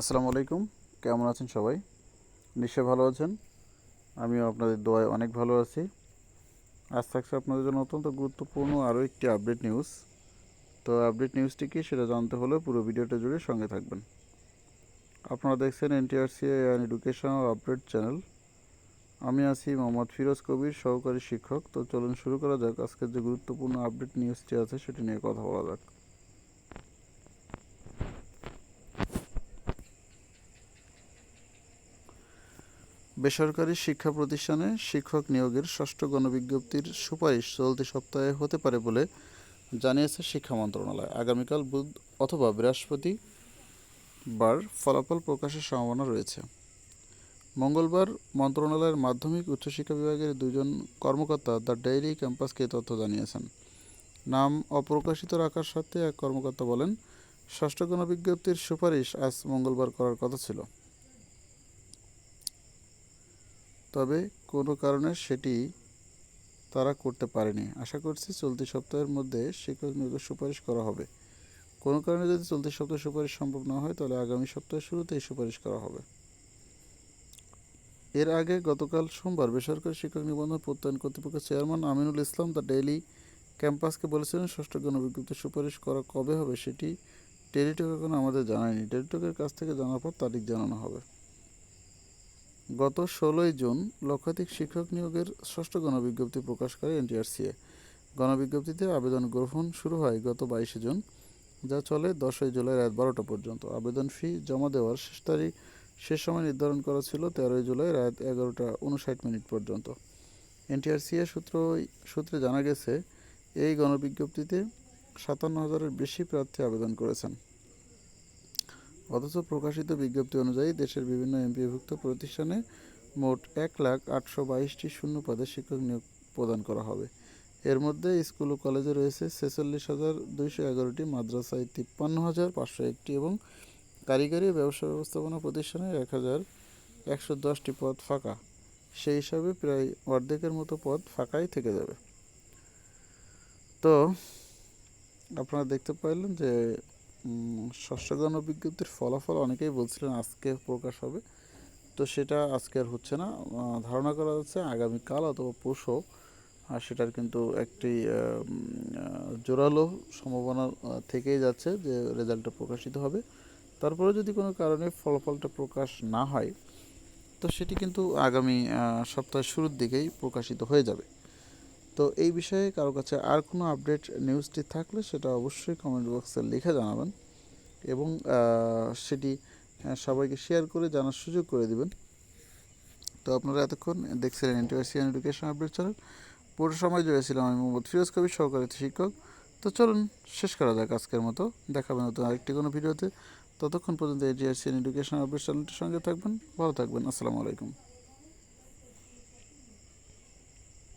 আসসালামু আলাইকুম। কেমন আছেন সবাই? নিশ্চয় ভালো আছেন। আমিও আপনাদের দোয়ায় অনেক ভালো আছি। আজ থাকছে আপনাদের জন্য অত্যন্ত গুরুত্বপূর্ণ আরও একটি আপডেট নিউজ। তো আপডেট নিউজটি কি সেটা জানতে হলে পুরো ভিডিওটা জুড়ে সঙ্গে থাকবেন। আপনারা দেখছেন NTRC and education update channel. আমি আছি মোহাম্মদ ফিরোজ কবির, সহকারী শিক্ষক। তো চলুন শুরু করা যাক। আজকের যে গুরুত্বপূর্ণ আপডেট নিউজটি আছে সেটি নিয়ে কথা বলা যাক। বেসরকারি শিক্ষা প্রতিষ্ঠানে শিক্ষক নিয়োগের ষষ্ঠ গণবিজ্ঞপ্তির সুপারিশ চলতি সপ্তাহে হতে পারে বলে জানিয়েছে শিক্ষা মন্ত্রণালয়। আগামীকাল বুধ অথবা বৃহস্পতিবার ফলাফল প্রকাশের সম্ভাবনা রয়েছে। মঙ্গলবার মন্ত্রণালয়ের মাধ্যমিক উচ্চশিক্ষা বিভাগের দুজন কর্মকর্তা দ্য ডেইলি ক্যাম্পাসকে তথ্য জানিয়েছেন। নাম অপ্রকাশিত রাখার সাথে এক কর্মকর্তা বলেন, ষষ্ঠ গণবিজ্ঞপ্তির সুপারিশ আজ মঙ্গলবার করার কথা ছিল। তবে কোনো কারণে সেটি তারা করতে পারেনি। আশা করছি চলতি সপ্তাহের মধ্যে শিক্ষক নিয়োগের সুপারিশ করা হবে। কোনো কারণে যদি চলতি সপ্তাহে সুপারিশ সম্ভব না হয়, তাহলে আগামী সপ্তাহের শুরুতেই সুপারিশ করা হবে। এর আগে গতকাল সোমবার বেসরকারি শিক্ষক নিবন্ধন প্রত্যয়ন কর্তৃপক্ষের chairman Aminul Islam the daily ক্যাম্পাসকে বলেছিলেন, ষষ্ঠ গণবিজ্ঞপ্তি সুপারিশ করা কবে হবে সেটি টেলিটক এখন আমাদের জানায়নি। টেলিটকের কাছ থেকে জানার পর তারিখ জানানো হবে। গত ষোলোই জুন লক্ষাধিক শিক্ষক নিয়োগের ষষ্ঠ গণবিজ্ঞপ্তি প্রকাশ করে এনটিআরসিএ। গণবিজ্ঞপ্তিতে আবেদন গ্রহণ শুরু হয় গত বাইশে জুন, যা চলে দশই জুলাই রাত বারোটা পর্যন্ত। আবেদন ফি জমা দেওয়ার শেষ তারিখ শেষ সময় নির্ধারণ করা ছিল তেরোই জুলাই রাত এগারোটা উনষাট মিনিট পর্যন্ত। এনটিআরসিএ সূত্র সূত্রে জানা গেছে, এই গণবিজ্ঞপ্তিতে সাতান্ন হাজারের বেশি প্রার্থী আবেদন করেছেন। অথচ প্রকাশিত বিজ্ঞপ্তি অনুযায়ী দেশের বিভিন্ন এমপিভুক্ত প্রতিষ্ঠানে মোট এক লাখ আটশো বাইশটি শূন্য পদে শিক্ষক নিয়োগ প্রদান করা হবে। এর মধ্যে স্কুল ও কলেজে রয়েছে ছেচল্লিশ হাজার দুইশো এগারোটি, মাদ্রাসায় তিপ্পান্ন হাজার পাঁচশো একটি এবং কারিগরি ব্যবসা ব্যবস্থাপনা প্রতিষ্ঠানে এক হাজার একশো দশটি পদ ফাঁকা। সেই হিসাবে প্রায় অর্ধেকের মতো পদ ফাঁকাই থেকে যাবে। তো, আপনারা দেখতে পাইলেন যে উম, ষষ্ঠ বিজ্ঞপ্তির ফলাফল অনেকেই বলছিলেন আজকে প্রকাশ হবে। তো সেটা আজকে আর হচ্ছে না। ধারণা করা যাচ্ছে আগামীকাল অথবা পরশু আর সেটার কিন্তু একটি জোরালো সম্ভাবনা থেকেই যাচ্ছে যে রেজাল্টটা প্রকাশিত হবে। তারপরে যদি কোনো কারণে ফলাফলটা প্রকাশ না হয় তো সেটি কিন্তু আগামী সপ্তাহের শুরুর দিকেই প্রকাশিত হয়ে যাবে। তো এই বিষয়ে কারও কাছে আর কোনো আপডেট নিউজটি থাকলে সেটা অবশ্যই কমেন্ট বক্সে লিখে জানাবেন এবং সেটি সবাইকে শেয়ার করে জানার সুযোগ করে দিবেন। তো আপনারা এতক্ষণ দেখছিলেন ইন্টারভিউশন এডুকেশন আপডেট চ্যানেল পুরো সময় জুড়ে ছিলাম আমি মোহাম্মদ ফিরোজ কবির সহকারী শিক্ষক। তো চলুন, শেষ করা যাক আজকের মতো। দেখাবেন নতুন আরেকটি কোনো ভিডিওতে। ততক্ষণ পর্যন্ত এজিআরসিএন এডুকেশন আপডেট চ্যানেলটির সঙ্গে থাকবেন। ভালো থাকবেন। আসসালামু আলাইকুম।